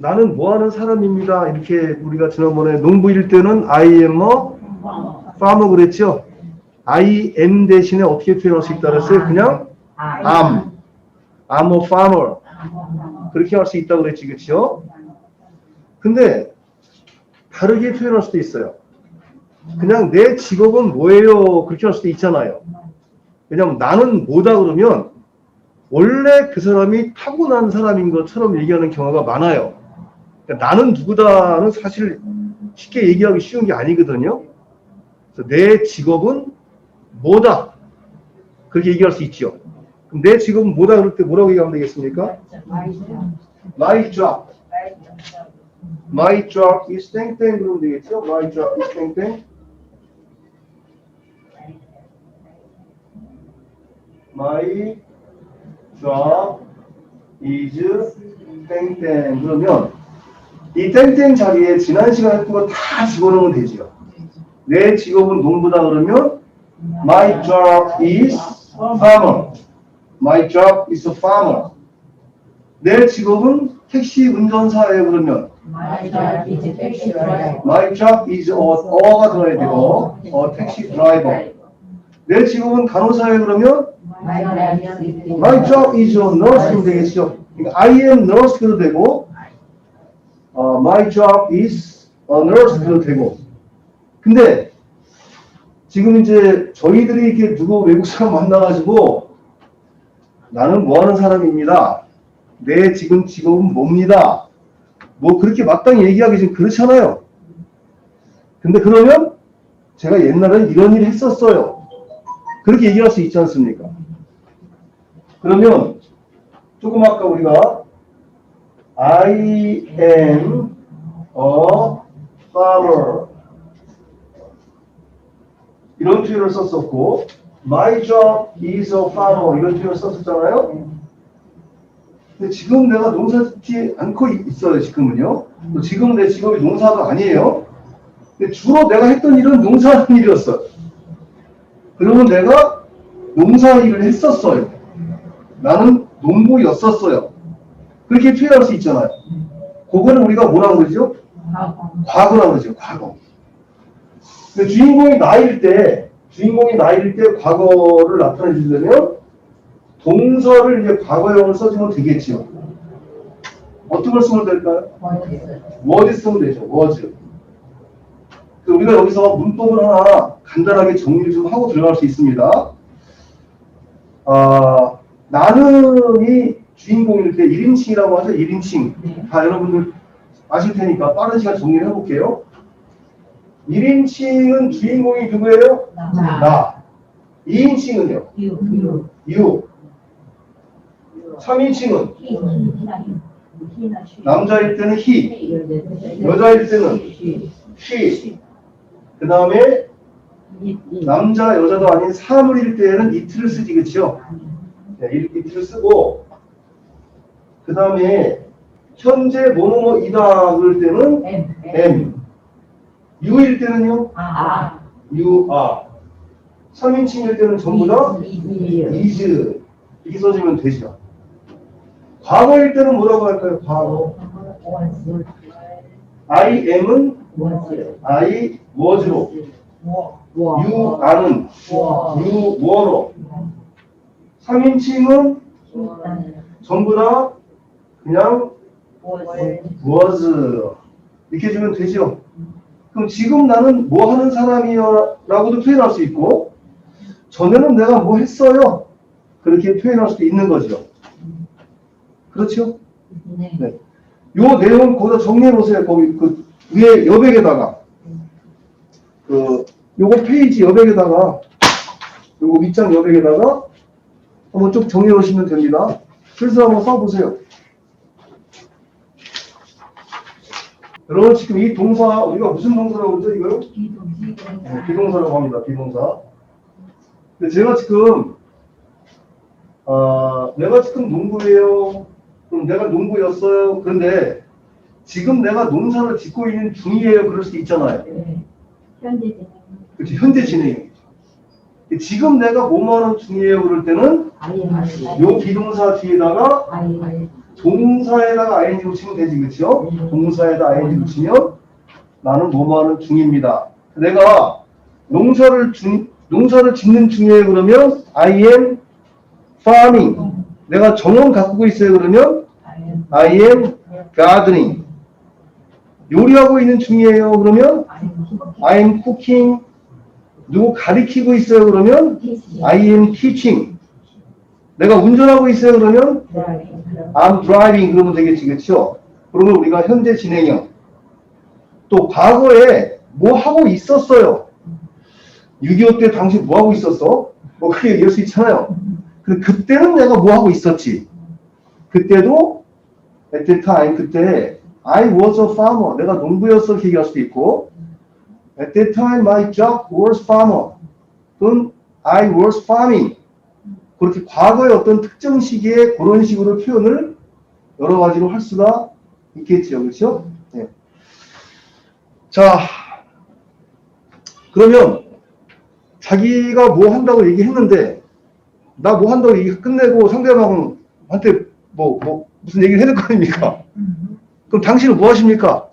나는 뭐 하는 사람입니다. 이렇게 우리가 지난번에 농부일 때는 I am a farmer 그랬죠? I am 대신에 어떻게 표현할 수 있다 그랬어요? 그냥 am. I'm a farmer. 그렇게 할 수 있다고 그랬지, 그렇죠? 근데 다르게 표현할 수도 있어요. 그냥 내 직업은 뭐예요? 그렇게 할 수도 있잖아요. 왜냐면 나는 뭐다 그러면 원래 그 사람이 타고난 사람인 것처럼 얘기하는 경우가 많아요. 그러니까 나는 누구다는 사실 쉽게 얘기하기 쉬운 게 아니거든요. 내 직업은 뭐다. 그렇게 얘기할 수 있죠. 그럼 내 직업은 뭐다 그럴 때 뭐라고 얘기하면 되겠습니까? My job. My job is 땡땡 그러면 되겠죠? My job is 땡땡. My job is 땡땡 그러면 이 땡땡 자리에 지난 시간에 했던 거 다 집어넣으면 되죠. 내 직업은 농부다 그러면 My job is farmer. My job is a farmer. 내 직업은 택시 운전사예요 그러면 My job is a taxi driver. My job is a, 어가 들어야 되고 어 택시 드라이버. 내 직업은 간호사예요 그러면 My job is a nurse면 되겠죠. 그러니까 I am nurse 그도 되고 어, My job is a nurse 그도 되고 근데 지금 이제 저희들이 이렇게 누구 외국 사람 만나가지고 나는 뭐 하는 사람입니다. 내 지금 직업은 뭡니다. 뭐 그렇게 마땅히 얘기하기 좀 그렇잖아요. 근데 그러면 제가 옛날엔 이런 일 했었어요. 그렇게 얘기할 수 있지 않습니까? 그러면 조금 아까 우리가 I am a farmer 이런 표현을 썼었고 My job is a farmer 이런 표현을 썼었잖아요. 근데 지금 내가 농사 짓지 않고 있- 있어요 지금은요. 또 지금 내 직업이 농사가 아니에요. 근데 주로 내가 했던 일은 농사하는 일이었어요. 그러면 내가 농사 일을 했었어요. 나는 농부였었어요. 그렇게 표현할 수 있잖아요. 그거는 우리가 뭐라고 그러죠? 과거라고 그러죠. 과거. 주인공이 나일 때, 주인공이 나일 때 과거를 나타내 주려면 동서를 이제 과거형을 써주면 되겠지요. 어떤 걸 쓰면 될까요? was 쓰면 되죠. 그 우리가 여기서 문법을 하나 간단하게 정리를 좀 하고 들어갈 수 있습니다. 아, 나는이 주인공일 때 1인칭이라고 하죠. 1인칭. 네. 다 여러분들 아실 테니까 빠른 시간 정리를 해볼게요. 1인칭은 주인공이 누구예요? 나. 2인칭은요? you. 3인칭은 남자일 때는 he, 여자일 때는 she. 그 다음에 남자, 여자도 아닌 사물일 때는 it를 쓰지, 그쵸? 네, 이- it를 쓰고, 그 다음에 현재 뭐뭐뭐이다 그럴 때는 am. you일 때는요? you are. 3인칭일 때는 전부 다 is. 이렇게 써주면 되죠. 과거일 때는 뭐라고 할까요? 과거. I am은 I was로. you are는 you were로. 3인칭은 전부 다 그냥 was 이렇게 해주면 되죠. 그럼 지금 나는 뭐 하는 사람이야 라고도 표현할 수 있고 전에는 내가 뭐 했어요 그렇게 표현할 수도 있는 거죠. 그렇죠? 네. 요 내용 거기다 정리해 놓으세요. 거기 그 위에 여백에다가 그 요거 페이지 여백에다가 요거 밑장 여백에다가 한번 쭉 정리해 놓으시면 됩니다. 슬슬 한번 써보세요. 여러분 지금 이 동사 우리가 무슨 동사라고 그러죠 이거요? 네, 비동사라고 합니다. 비동사. 근데 제가 지금 아 내가 지금 농구예요. 그럼 내가 농구였어요. 그런데 지금 내가 농사를 짓고 있는 중이에요. 그럴 수도 있잖아요. 그렇죠. 현재 진행이죠. 지금 내가 뭐뭐 하는 중이에요. 그럴 때는 요 비동사 뒤에다가 동사에다가 ing 붙이면 되지, 그쵸? 동사에다 ing 붙이면 나는 뭐뭐하는 중입니다. 내가 농사를 중, 농사를 짓는 중이에요, 그러면 I am farming. 내가 정원 가꾸고 있어요, 그러면 I am gardening. 요리하고 있는 중이에요, 그러면 I am cooking. 누구 가리키고 있어요, 그러면 I am teaching. 내가 운전하고 있어요, 그러면 I'm driving 그러면 되겠지, 그렇죠? 그러면 우리가 현재 진행형. 또 과거에 뭐 하고 있었어요? 6.25 때 당시 뭐 하고 있었어? 뭐 그게 얘기할 수 있잖아요. 근데 그때는 내가 뭐 하고 있었지? 그때도 at that time 그때 I was a farmer. 내가 농부였어 이렇게 얘기할 수도 있고 at that time my job was farmer. 또는 I was farming. 그렇게 과거의 어떤 특정 시기에 그런 식으로 표현을 여러 가지로 할 수가 있겠죠. 그렇죠? 네. 자, 그러면 자기가 뭐 한다고 얘기했는데 나 뭐 한다고 얘기 끝내고 상대방한테 뭐, 뭐 무슨 얘기를 해야 될 거 아닙니까? 그럼 당신은 뭐 하십니까?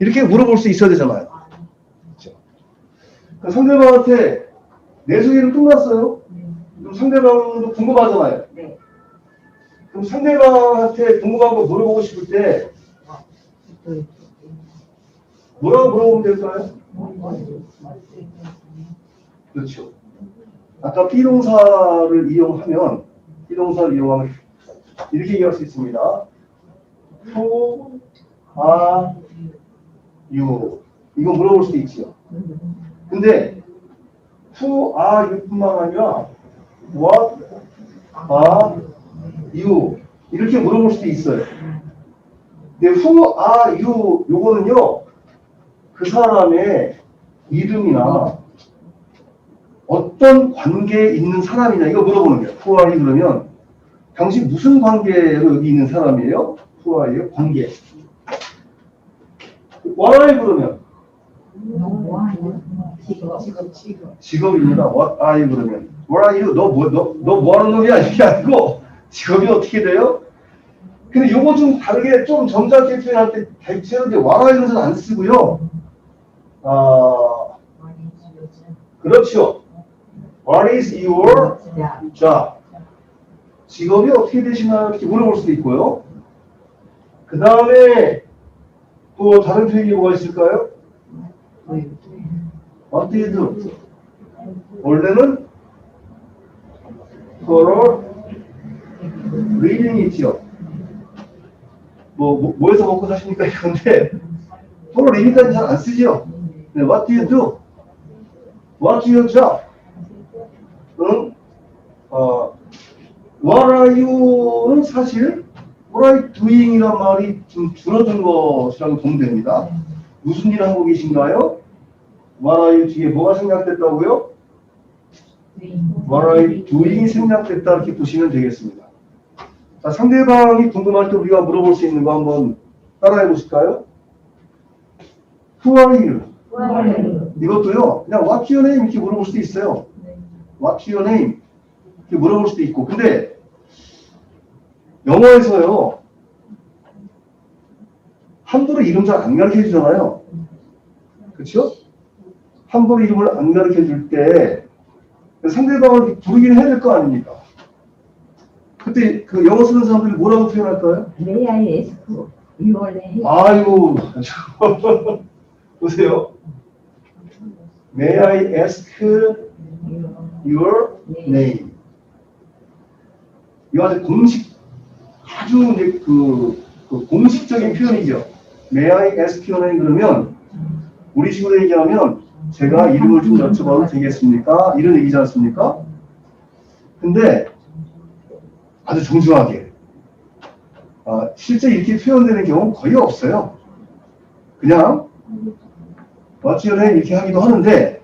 이렇게 물어볼 수 있어야 되잖아요. 그렇죠? 그럼 상대방한테 내 소개는 끝났어요. 그럼 상대방도 궁금하잖아요. 네. 그럼 상대방한테 궁금한 거 물어보고 싶을 때 뭐라고 물어보면 될까요? 그렇죠. 아까 비동사를 이용하면 비동사를 이용하면 이렇게 얘기할 수 있습니다. Who are you? 이거 물어볼 수도 있지요. 근데 who are you뿐만 아니라 what are you? 이렇게 물어볼 수도 있어요. 근데 who are you? 요거는요 그 사람의 이름이나 어떤 관계에 있는 사람이냐 이거 물어보는 거예요. Who are you 그러면 당신 무슨 관계로 여기 있는 사람이에요? Who are you? 관계. What are you 그러면 직업, 직업. 직업입니다. What are you 그러면 Are you? 너 뭐, 너, 너 뭐하는 놈이야? 이게 아니고 직업이 어떻게 돼요? 근데 요거 좀 다르게 좀 점잖게 표현할 때 대체로 are you는 안 쓰고요. 아, 그렇죠. What is your job? 직업이 어떻게 되시나요? 이렇게 물어볼 수도 있고요. 그 다음에 또 다른 표현이 뭐가 있을까요? What do you do? 원래는 reading 있죠. 뭐, 뭐 뭐에서 먹고 사십니까 이건데 for reading까지 잘 안 쓰죠. 네, What do you do? What's your job? 응? 어, What are you는 사실 What are you doing이란 말이 좀 줄어든 것이라고 보면 됩니다. 무슨 일 하고 계신가요? What are you 뒤에 뭐가 생략됐다고요? Are you doing이 생략됐다 이렇게 보시면 되겠습니다. 자, 상대방이 궁금할 때 우리가 물어볼 수 있는 거 한번 따라해 보실까요? Who are you? 이것도요, 그냥 What's your name? 이렇게 물어볼 수도 있어요. What's your name? 이렇게 물어볼 수도 있고. 근데 영어에서요, 함부로 이름 잘 안 가르쳐 주잖아요. 그렇죠? 함부로 이름을 안 가르쳐 줄 때 상대방을 부르기는 해야 될 거 아닙니까? 그때 그 영어 쓰는 사람들이 뭐라고 표현할까요? May I ask your name? 아이고, 보세요. May I ask your name? 이거 아주 공식, 아주 이제 그, 그 공식적인 표현이죠. May I ask your name 그러면 우리 식으로 얘기하면 제가 이름을 좀 여쭤봐도 되겠습니까? 이런 얘기지 않습니까? 근데 아주 정중하게 아, 실제 이렇게 표현되는 경우는 거의 없어요. 그냥 name? 이렇게 하기도 하는데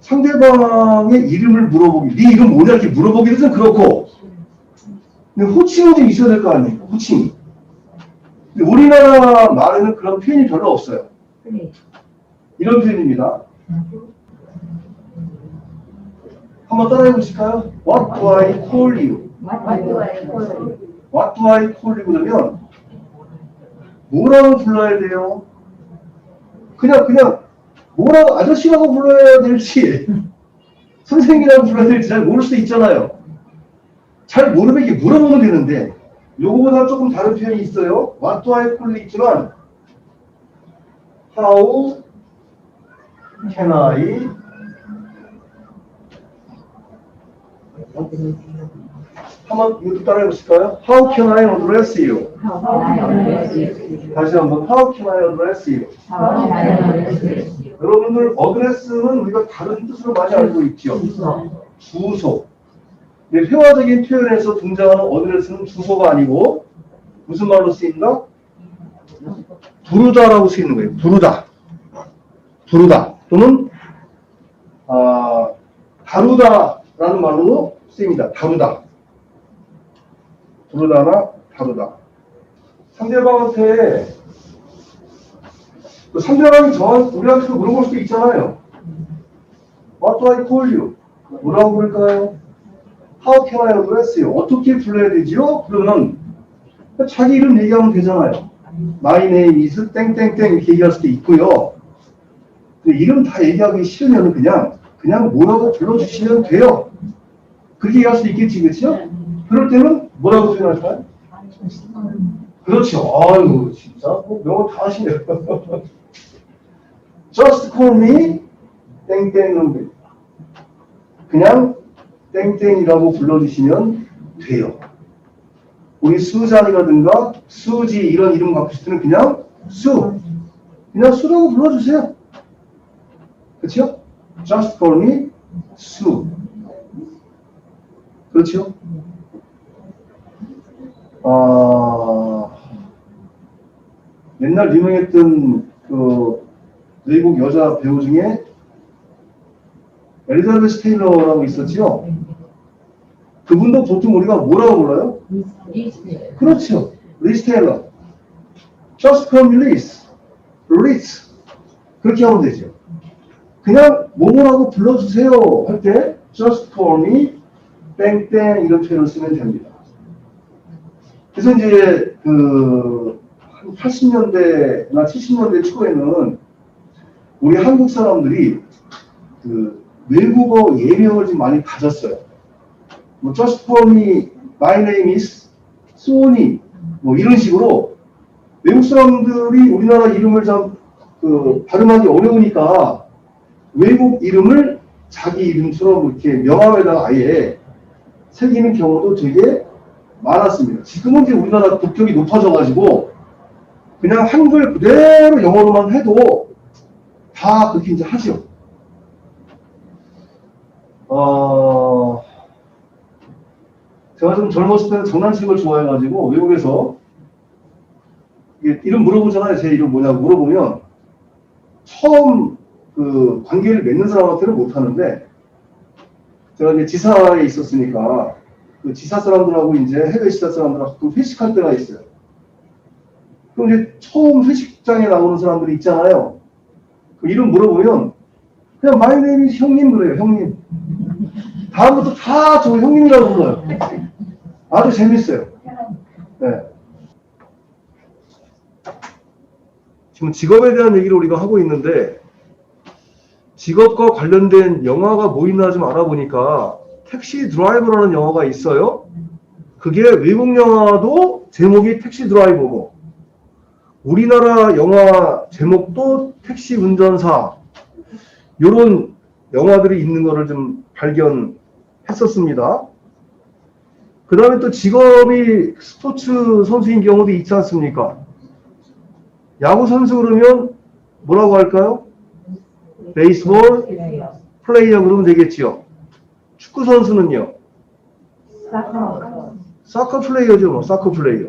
상대방의 이름을 물어보기, 네 이름 뭐냐 이렇게 물어보기도 좀 그렇고 근데 호칭은 좀 있어야 될 거 아니에요? 호칭이. 근데 우리나라 말에는 그런 표현이 별로 없어요. 이런 표현입니다. 한번 따라해 보실까요? What do I call you? What do I call you? What do I call you 그러면 뭐라고 불러야 돼요? 그냥 그냥 뭐라고 아저씨라고 불러야 될지 선생님이라고 불러야 될지 잘 모를 수도 있잖아요. 잘 모르면 이게 물어보면 되는데 요거보다 조금 다른 표현이 있어요. What do I call you 있지만 How can I 한번 이것도 따라해 보실까요? How can I address you? 다시 한번 How can I address you? 여러분들 어드레스는 우리가 다른 뜻으로 많이 알고 있죠. 주소. 근데 회화적인 표현에서 등장하는 어드레스는 주소가 아니고 무슨 말로 쓰인다? 부르다라고 쓰이는 거예요. 부르다. 부르다. 또는 아, 다루다라는 말로 쓰입니다. 다루다. 부르다나 다루다. 상대방한테 그 상대방이 저한 우리한테 물어볼 수도 있잖아요. What do I call you? 뭐라고 부를까요? How can I address you? 어떻게 불러야 되지요? 그러면 자기 이름 얘기하면 되잖아요. My name is 땡땡땡 이렇게 얘기할 수도 있고요. 이름 다 얘기하기 싫으면 그냥 그냥 뭐라고 불러주시면 돼요. 그렇게 얘기할 수도 있겠지, 그렇죠? 그럴 때는 뭐라고 표현할까요? 그렇죠. 아유, 진짜 뭐 명언 다 하시네요. Just call me 땡땡은 그냥 땡땡이라고 불러주시면 돼요. 우리 수잔이라든가 수지 이런 이름 갖고 때는 그냥 수 그냥 수라고 불러주세요. 그렇죠? Just call me 수 그렇죠? 아, 옛날 유명했던 그 외국 여자 배우 중에 엘리자베스 테일러라고 있었지요. 그분도 보통 우리가 뭐라고 불러요? 그렇죠. 리스 테일러. Just me Liz. Liz. 그렇게 하면 되죠. 그냥 뭐뭐라고 불러주세요 할 때 just call me 땡땡 이런 표현을 쓰면 됩니다. 그래서 이제 그 80년대나 70년대 초에는 우리 한국 사람들이 그 외국어 예명을 좀 많이 가졌어요. 뭐 just call me, my name is 소니 뭐 이런 식으로 외국 사람들이 우리나라 이름을 좀 그 발음하기 어려우니까 외국 이름을 자기 이름처럼 이렇게 명함에다가 아예 새기는 경우도 되게 많았습니다. 지금은 이제 우리나라 국격이 높아져가지고 그냥 한글 그대로 영어로만 해도 다 그렇게 이제 하죠. 어, 제가 좀 젊었을 때는 장난치는 걸 좋아해가지고 외국에서 이름 물어보잖아요. 제 이름 뭐냐고 물어보면 처음 그 관계를 맺는 사람한테는 못하는데 제가 이제 지사에 있었으니까 그 지사 사람들하고 이제 해외 지사 사람들하고 그 회식할 때가 있어요. 그럼 이제 처음 회식장에 나오는 사람들이 있잖아요. 그 이름 물어보면 그냥 마이 네임이 형님 그래요, 형님. 다음부터 다 저 형님이라고 불러요. 아주 재밌어요. 네. 지금 직업에 대한 얘기를 우리가 하고 있는데 직업과 관련된 영화가 뭐 있나 좀 알아보니까 택시 드라이버라는 영화가 있어요. 그게 외국 영화도 제목이 택시 드라이버고 우리나라 영화 제목도 택시 운전사 요런 영화들이 있는 거를 좀 발견했었습니다. 그 다음에 또 직업이 스포츠 선수인 경우도 있지 않습니까? 야구 선수 그러면 뭐라고 할까요? 베이스볼 플레이어 그러면 되겠지요. 축구 선수는요. 사커 플레이어죠, 뭐. 사커 플레이어.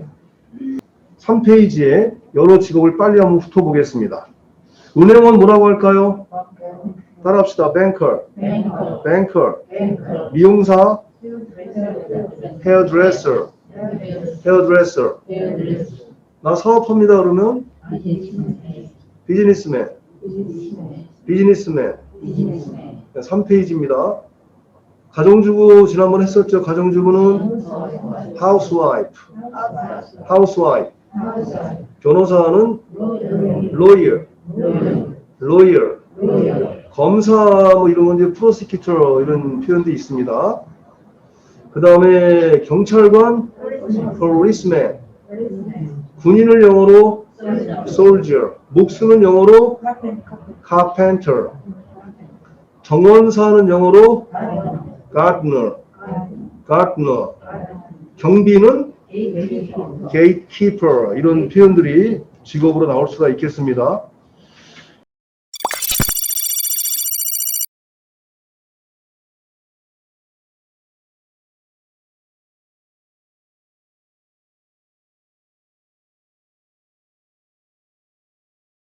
3페이지에 여러 직업을 빨리 한번 훑어보겠습니다. 은행원 뭐라고 할까요? 따라합시다. 뱅커, 뱅커, 미용사, 헤어드레서, 헤어드레서. 나 사업합니다 그러면 비즈니스맨, 비즈니스맨. 3페이지입니다. 가정주부 지난번 했었죠. 가정주부는 housewife, housewife. 변호사는 lawyer, lawyer. 검사 뭐 이런 건 이제 prosecutor 이런 표현도 있습니다. 그 다음에 경찰관 policeman, 군인을 영어로 soldier, 목수는 영어로 carpenter, 정원사는 영어로 gardener, gardener, 경비는 gatekeeper 이런 표현들이 직업으로 나올 수가 있겠습니다.